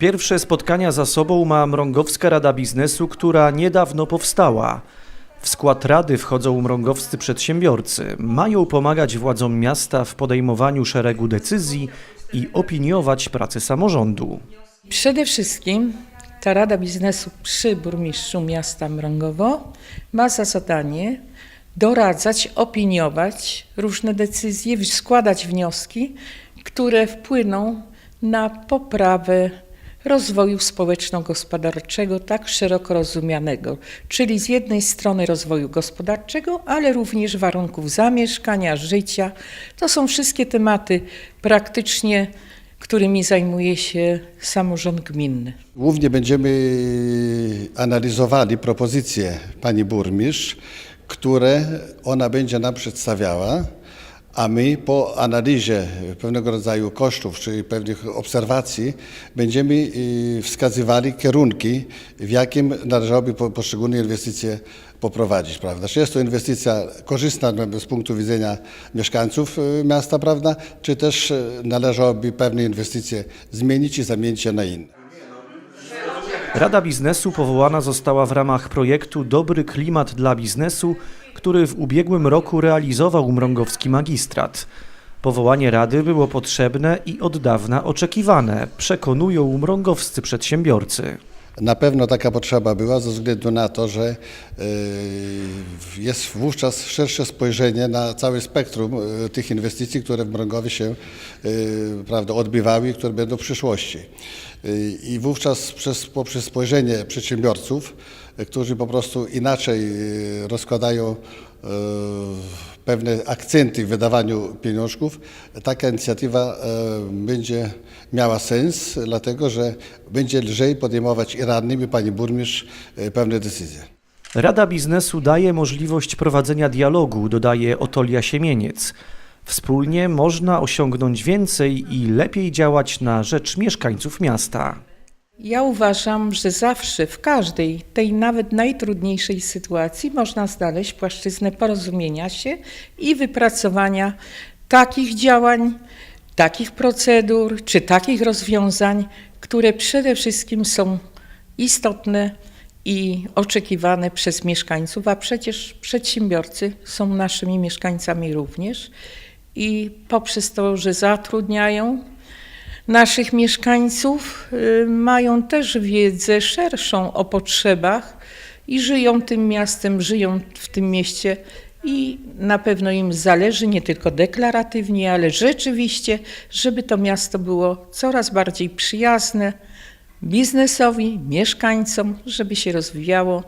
Pierwsze spotkania za sobą ma Mrągowska Rada Biznesu, która niedawno powstała. W skład rady wchodzą mrągowscy przedsiębiorcy. Mają pomagać władzom miasta w podejmowaniu szeregu decyzji i opiniować pracę samorządu. Przede wszystkim ta Rada Biznesu przy burmistrzu miasta Mrągowo ma za zadanie doradzać, opiniować różne decyzje, składać wnioski, które wpłyną na poprawę rozwoju społeczno-gospodarczego, tak szeroko rozumianego, czyli z jednej strony rozwoju gospodarczego, ale również warunków zamieszkania, życia. To są wszystkie tematy praktycznie, którymi zajmuje się samorząd gminny. Głównie będziemy analizowali propozycje pani burmistrz, które ona będzie nam przedstawiała, a my po analizie pewnego rodzaju kosztów czy pewnych obserwacji będziemy y, wskazywali kierunki, w jakim należałoby po- poszczególne inwestycje poprowadzić, prawda? Czy jest to inwestycja korzystna z punktu widzenia mieszkańców y, miasta, prawda? Czy też y, należałoby pewne inwestycje zmienić i zamienić je na inne? Rada Biznesu powołana została w ramach projektu Dobry Klimat dla Biznesu, który w ubiegłym roku realizował Mrągowski Magistrat. Powołanie Rady było potrzebne i od dawna oczekiwane, przekonują mrągowscy przedsiębiorcy. Na pewno taka potrzeba była ze względu na to, że y, jest wówczas szersze spojrzenie na całe spektrum y, tych inwestycji, które w Mrągowie się y, prawda, odbywały i które będą w przyszłości. I wówczas przez, poprzez spojrzenie przedsiębiorców, którzy po prostu inaczej y, rozkładają y, pewne akcenty w wydawaniu pieniążków, taka inicjatywa e, będzie miała sens, dlatego że będzie lżej podejmować i radnym, i pani burmistrz pewne decyzje. Rada Biznesu daje możliwość prowadzenia dialogu, dodaje Otolia Siemieniec. Wspólnie można osiągnąć więcej i lepiej działać na rzecz mieszkańców miasta. Ja uważam, że zawsze w każdej, tej nawet najtrudniejszej sytuacji można znaleźć płaszczyznę porozumienia się i wypracowania takich działań, takich procedur czy takich rozwiązań, które przede wszystkim są istotne i oczekiwane przez mieszkańców, a przecież przedsiębiorcy są naszymi mieszkańcami również. I poprzez to, że zatrudniają naszych mieszkańców y, mają też wiedzę szerszą o potrzebach i żyją tym miastem, żyją w tym mieście i na pewno im zależy nie tylko deklaratywnie, ale rzeczywiście, żeby to miasto było coraz bardziej przyjazne biznesowi, mieszkańcom, żeby się rozwijało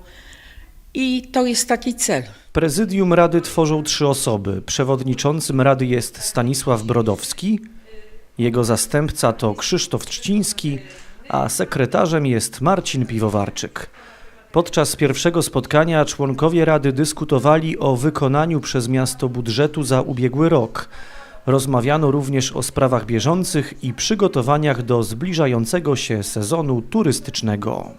i to jest taki cel. Prezydium Rady tworzą trzy osoby. Przewodniczącym Rady jest Stanisław Brodowski, jego zastępca to Krzysztof Trzciński, a sekretarzem jest Marcin Piwowarczyk. Podczas pierwszego spotkania członkowie Rady dyskutowali o wykonaniu przez miasto budżetu za ubiegły rok. Rozmawiano również o sprawach bieżących i przygotowaniach do zbliżającego się sezonu turystycznego.